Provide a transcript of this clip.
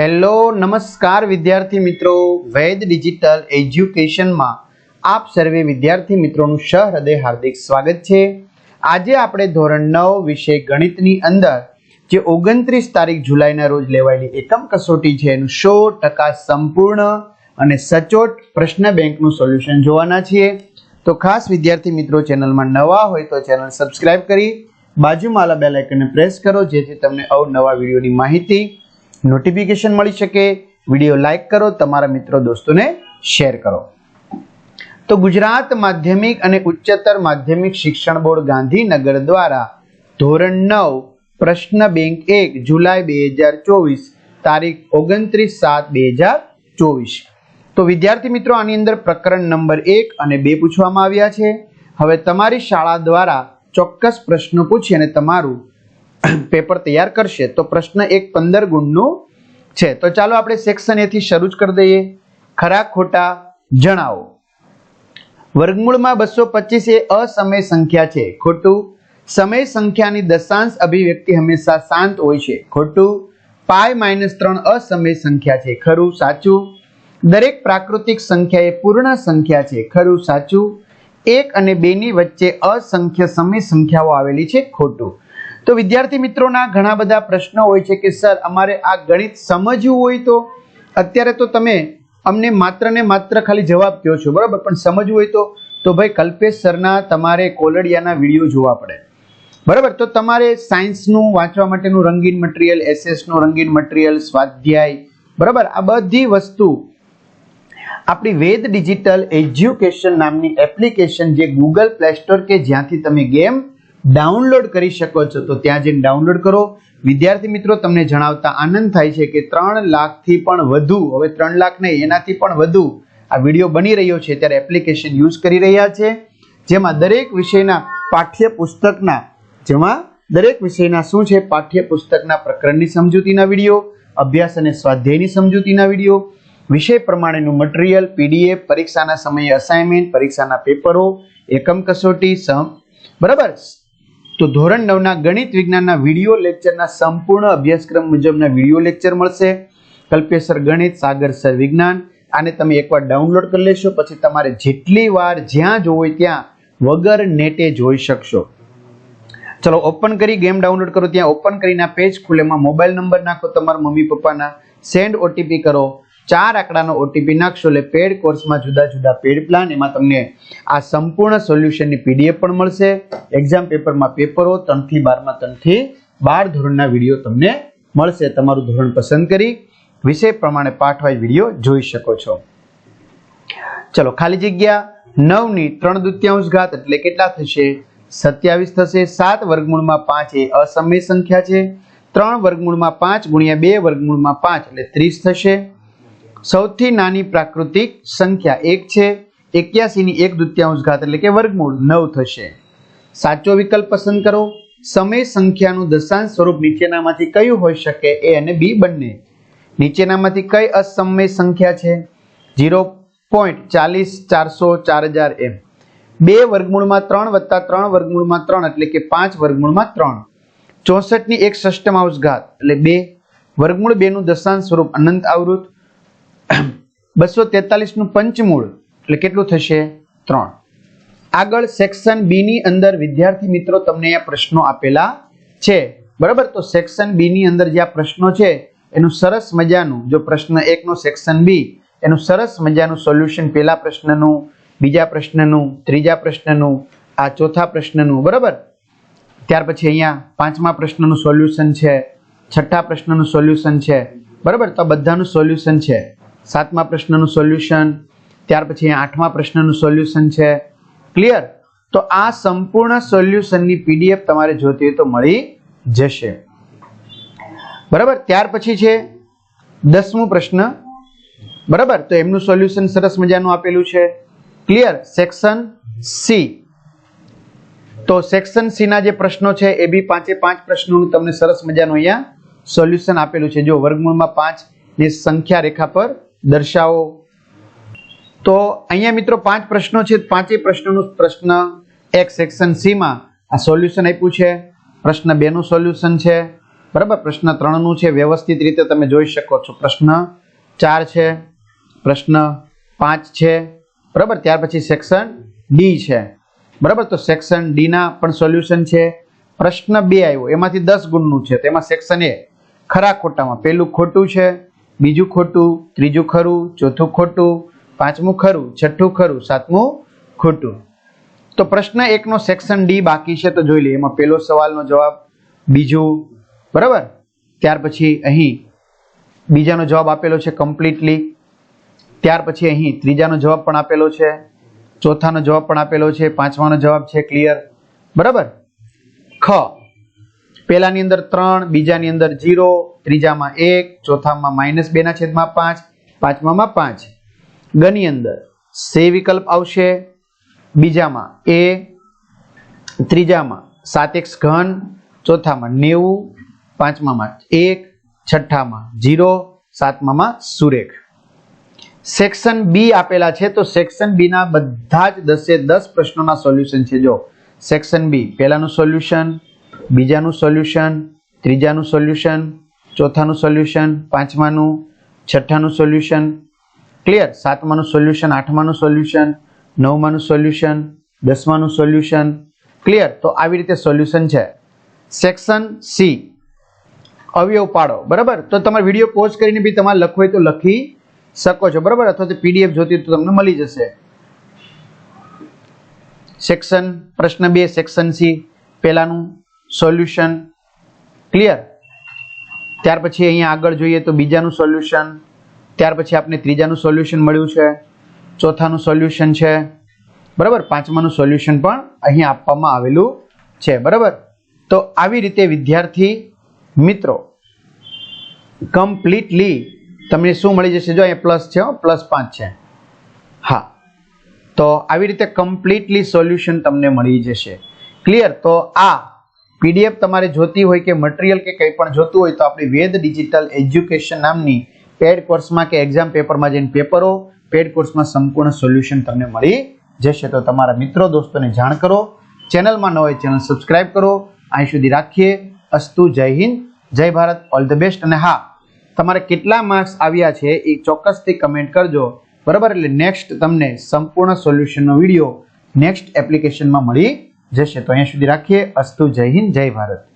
Hello, નમસ્કાર વિદ્યાર્થી મિત્રો. વૈદ ડિજિટલ એજ્યુકેશનમાં આપ સર્વે વિદ્યાર્થી મિત્રોનું સહૃદય હાર્દિક સ્વાગત છે. આજે આપણે ધોરણ નવ વિષય ગણિતની અંદર જે ઓગણત્રીસ તારીખ જુલાઈના રોજ લેવાયેલી એકમ કસોટી છે, એનું સો ટકા સંપૂર્ણ અને સચોટ પ્રશ્ન બેંકનું સોલ્યુશન જોવાના છીએ. તો ખાસ વિદ્યાર્થી મિત્રો, ચેનલમાં નવા હોય તો ચેનલ સબસ્ક્રાઇબ કરી, બાજુમાં આલા બેલ આઇકનને પ્રેસ કરો, જેથી તમને અવનવા વિડીયોની માહિતી નોટિફિકેશન મળી શકે વીડિયો લાઇક કરો, તમારા મિત્રો દોસ્તોને શેર કરો. તો ગુજરાત માધ્યમિક અને ઉચ્ચતર માધ્યમિક શિક્ષણ બોર્ડ ગાંધીનગર દ્વારા ધોરણ નવ, પ્રશ્ન બેંક એક, જુલાઈ બે હજાર ચોવીસ, તારીખ ઓગણત્રીસ સાત બે હજાર ચોવીસ. તો વિદ્યાર્થી મિત્રો, આની અંદર પ્રકરણ નંબર એક અને બે પૂછવામાં આવ્યા છે. હવે તમારી શાળા દ્વારા ચોક્કસ પ્રશ્નો પૂછી અને તમારું પેપર તૈયાર કરશે, તો પ્રશ્ન એક પંદર ગુણનું છે. તો ચાલો આપણે સેક્શન એથી શરૂ જ કરી દઈએ. ખરા ખોટા જણાવો. વર્ગમૂળમાં બસો પચીસ એ અસમય સંખ્યા છે. ખોટું. સમય સંખ્યાની દશાંશ અભિવ્યક્તિ હંમેશા શાંત હોય છે. ખોટું. પાય માઇનસ ત્રણ અસમય સંખ્યા છે. ખરું, સાચું. દરેક પ્રાકૃતિક સંખ્યા એ પૂર્ણ સંખ્યા છે. ખરું, સાચું. એક અને બેની વચ્ચે અસંખ્ય સમય સંખ્યાઓ આવેલી છે. ખોટું. તો વિદ્યાર્થી મિત્રોના ઘણા બધા પ્રશ્નો હોય છે કે, સર, અમારે આ ગણિત સમજવું હોય તો? અત્યારે તો તમે અમને માત્ર ને માત્ર ખાલી જવાબ કહો છો, બરાબર? પણ સમજવું હોય તો તો ભાઈ કલ્પેશ સરના તમારે કોલડિયાના વીડિયો જોવા પડે. બરાબર? તો તમારે સાયન્સનું વાંચવા માટેનું રંગીન મટીરિયલ, એસએસનું રંગીન મટીરિયલ, સ્વાધ્યાય, બરાબર? આ બધી વસ્તુ આપણી વેદ ડિજિટલ એજ્યુકેશન નામની એપ્લિકેશન જે ગૂગલ પ્લે સ્ટોર કે જ્યાંથી તમે ગેમ ડાઉનલોડ કરી શકો છો. તો ત્યાં જઈને ડાઉનલોડ કરો. વિદ્યાર્થી મિત્રો, તમને જણાવતા આનંદ થાય છે કે ત્રણ લાખથી પણ વધુ, હવે ત્રણ લાખ નહીં, એનાથી પણ વધુ આ વીડિયો બની રહ્યો છે. ત્યારે એપ્લિકેશન યુઝ કરી રહ્યા છે. જેમાં દરેક વિષયના પાઠ્ય પુસ્તકના જેમાં દરેક વિષયના શું છે? પાઠ્ય પુસ્તકના પ્રકરણની સમજૂતીના વીડિયો, અભ્યાસ અને સ્વાધ્યાયની સમજૂતીના વીડિયો, વિષય પ્રમાણેનું મટીરિયલ પીડીએફ પરીક્ષાના સમયે અસાઇનમેન્ટ પરીક્ષાના પેપરો, એકમ કસોટી, સમ, બરાબર? તો ધોરણ નવના ગણિત વિજ્ઞાનના વીડિયો લેક્ચરના સંપૂર્ણ અભ્યાસક્રમ મુજબના વીડિયો લેક્ચર મળશે. કલ્પેશ્વર ગણિત, સાગર સર વિજ્ઞાન. આને તમે એકવાર ડાઉનલોડ કરી લેશો, પછી તમારે જેટલી વાર જ્યાં જોવો ત્યાં વગર નેટે જોઈ શકશો. ચલો, ઓપન કરી ગેમ ડાઉનલોડ કરો. ત્યાં ઓપન કરીને પેજ ખુલેમાં મોબાઈલ નંબર નાખો તમારા મમ્મી પપ્પાના. સેન્ડ ઓટીપી કરો. ચાર આંકડાનો ઓટીપી નાખશો એટલે પેડ કોર્સમાં જુદા જુદા પેડ પ્લાન એમાં તમને આ સંપૂર્ણ સોલ્યુશનની પીડીએફ પણ મળશે એક્ઝામ પેપરમાં પેપરો ત્રણથી બારમાં ત્રણથી બાર ધોરણના વીડિયો તમને મળશે. તમારું ધોરણ પસંદ કરી વિષય પ્રમાણે પાઠવાય વીડિયો જોઈ શકો છો. ચલો, ખાલી જગ્યા નવની ત્રણ દુત્યાંશ ઘાત એટલે કેટલા થશે? સત્યાવીસ થશે, સાત વર્ગમૂળમાં પાંચ એ અસમય સંખ્યા છે. ત્રણ વર્ગમૂળમાં પાંચ ગુણ્યા બે વર્ગમૂળમાં પાંચ એટલે ત્રીસ થશે. સૌથી નાની પ્રાકૃતિક સંખ્યા એક છે. એક્યાસીની એક દુત્યાંશ ઘાત એટલે કે વર્ગમૂળ નવ થશે. સાચો વિકલ્પ પસંદ કરો. સમય સંખ્યાનું દશાંશ સ્વરૂપ નીચેનામાંથી કયું હોઈ શકે એ અને બી બંને. નીચેનામાંથી કઈ અસમય સંખ્યા છે? ઝીરો પોઈન્ટ ચાલીસ ચારસો ચાર હજાર એમ. બે વર્ગમૂળમાં ત્રણ વત્તા ત્રણ વર્ગમૂળમાં ત્રણ એટલે કે પાંચ વર્ગમૂળમાં ત્રણ. ચોસઠની એક ષષ્ટમાંશ ઘાત એટલે બે. વર્ગમૂળ બેનું દશાંશ સ્વરૂપ અનંત આવૃત. બસો તેતાલીસનું પંચમૂળ, એટલે કેટલું થશે? ત્રણ. આગળ સેક્શન બી ની અંદર વિદ્યાર્થી મિત્રો તમને આ પ્રશ્નો આપેલા છે. બરાબર? તો સેક્શન બી ની અંદર જે આ પ્રશ્નો છે, એનું સરસ મજાનું, જો પ્રશ્ન એકનો સેક્શન બી એનું સરસ મજાનું સોલ્યુશન પહેલા પ્રશ્નનું, બીજા પ્રશ્નનું, ત્રીજા પ્રશ્નનું, આ ચોથા પ્રશ્નનું, બરાબર? ત્યાર પછી અહીંયા પાંચમા પ્રશ્નનું સોલ્યુશન છે, છઠ્ઠા પ્રશ્નનું સોલ્યુશન છે, બરાબર? તો બધાનું સોલ્યુશન છે. સાતમા પ્રશ્નનું સોલ્યુશન ત્યાર પછી આઠમા પ્રશ્નનું સોલ્યુશન છે. ક્લિયર તો આ સંપૂર્ણ સોલ્યુશનની પીડીએફ તમારે જોતી હોય તો મળી જશે. બરાબર? ત્યાર પછી છે દસમું પ્રશ્ન. બરાબર? તો એમનું સોલ્યુશન સરસ મજાનું આપેલું છે. ક્લિયર સેક્શન સી તો સેક્શન સી ના જે પ્રશ્નો છે, એ બી પાંચે પાંચ પ્રશ્નોનું તમને સરસ મજાનું અહીંયા સોલ્યુશન આપેલું છે. જો વર્ગમૂળમાં પાંચની સંખ્યા રેખા પર દર્શાવો. તો અહીંયા મિત્રો પાંચ પ્રશ્નો છે. પાંચેય પ્રશ્નોનો પ્રશ્ન એક સેક્શન સી માં આ સોલ્યુશન આપ્યું છે. પ્રશ્ન બે નું સોલ્યુશન છે. બરાબર? પ્રશ્ન ત્રણનું છે. વ્યવસ્થિત રીતે તમે જોઈ શકો છો. પ્રશ્ન ચાર છે. પ્રશ્ન પાંચ છે. બરાબર? ત્યાર પછી સેક્શન ડી છે. બરાબર? તો સેક્શન ડીના પણ સોલ્યુશન છે. પ્રશ્ન બે આવ્યો. એમાંથી દસ ગુણનું છે. તેમાં સેક્શન એ ખરા ખોટામાં. પહેલું ખોટું છે. બીજું ખોટું, ત્રીજું ખરું, ચોથું ખોટું, પાંચમું ખરું, છઠ્ઠું ખરું, સાતમું ખોટું. તો પ્રશ્ન એકનો સેક્શન ડી બાકી છે તો જોઈ લઈએ. એમાં પહેલો સવાલનો જવાબ, બીજું, બરાબર? ત્યાર પછી અહીં બીજાનો જવાબ આપેલો છે કમ્પ્લીટલી ત્યાર પછી અહીં ત્રીજાનો જવાબ પણ આપેલો છે. ચોથાનો જવાબ પણ આપેલો છે. પાંચમાનો જવાબ છે ક્લિયર બરાબર? ખ. પહેલાની અંદર ત્રણ, બીજાની અંદર જીરો, ત્રીજામાં એક, ચોથામાં માઇનસ બેના છેદમાં પાંચ, પાંચમામાં પાંચ. ગની અંદર સે વિકલ્પ આવશે, બીજામાં એ, ત્રીજામાં સાત એક્સ ઘન, ચોથામાં નેવું, પાંચમામાં એક, છઠ્ઠામાં જીરો, સાતમામાં સુરેખ. સેક્શન બી આપેલા છે, તો સેક્શન બી ના બધા જ દસે દસ પ્રશ્નોના સોલ્યુશન છે. જો સેક્શન બી પહેલાનું સોલ્યુશન બીજાનું સોલ્યુશન, ત્રીજાનું સોલ્યુશન, ચોથાનું સોલ્યુશન, પાંચમાનું, છઠ્ઠાનું સોલ્યુશન. ક્લિયર સાતમાનું સોલ્યુશન, આઠમાનું સોલ્યુશન, નવમાનું સોલ્યુશન, દસમાનું સોલ્યુશન. ક્લિયર તો આવી રીતે સોલ્યુશન છે. સેક્શન સી અવયવ પાડો. બરાબર? તો તમારે વીડિયો પોઝ કરીને બી તમારે લખવું હોય તો લખી શકો છો. બરાબર? અથવા તો પીડીએફ જોતી તો તમને મળી જશે. સેક્શન પ્રશ્ન બે સેક્શન સી પહેલાનું સોલ્યુશન ક્લિયર? ત્યાર પછી અહીંયા આગળ જોઈએ તો બીજાનું સોલ્યુશન, ત્યાર પછી આપણે ત્રીજાનું સોલ્યુશન મળ્યું છે, ચોથાનું સોલ્યુશન છે, બરાબર? પાંચમાનું સોલ્યુશન પણ અહીંયા આપવામાં આવેલું છે, બરાબર? તો આવી રીતે વિદ્યાર્થી મિત્રો કમ્પ્લીટલી તમને શું મળી જશે? જો અહીંયા પ્લસ છે પ્લસ પાંચ છે. હા. તો આવી રીતે કમ્પ્લીટલી સોલ્યુશન તમને મળી જશે. ક્લિયર તો આ પીડીએફ તમારે જોતી હોય કે મટીરિયલ કે કંઈ પણ જોતું હોય તો આપણી વેદ ડિજિટલ એજ્યુકેશન નામની પેડ કોર્સમાં કે એક્ઝામ પેપરમાં જઈને પેપરો પેડ કોર્સમાં સંપૂર્ણ સોલ્યુશન તમને મળી જશે. તો તમારા મિત્રો, દોસ્તોને જાણ કરો. ચેનલમાં ન હોય ચેનલ સબસ્ક્રાઇબ કરો. અહીં સુધી રાખીએ. અસ્તુ, જય હિન્દ, જય ભારત ઓલ ધ બેસ્ટ અને હા, તમારે કેટલા માર્ક્સ આવ્યા છે એ ચોક્કસથી કમેન્ટ કરજો. બરાબર? એટલે નેક્સ્ટ તમને સંપૂર્ણ સોલ્યુશનનો વીડિયો નેક્સ્ટ એપ્લિકેશનમાં મળી જશે. તો અહીંયા સુધી રાખીએ. અસ્તુ જય હિન્દ જય ભારત.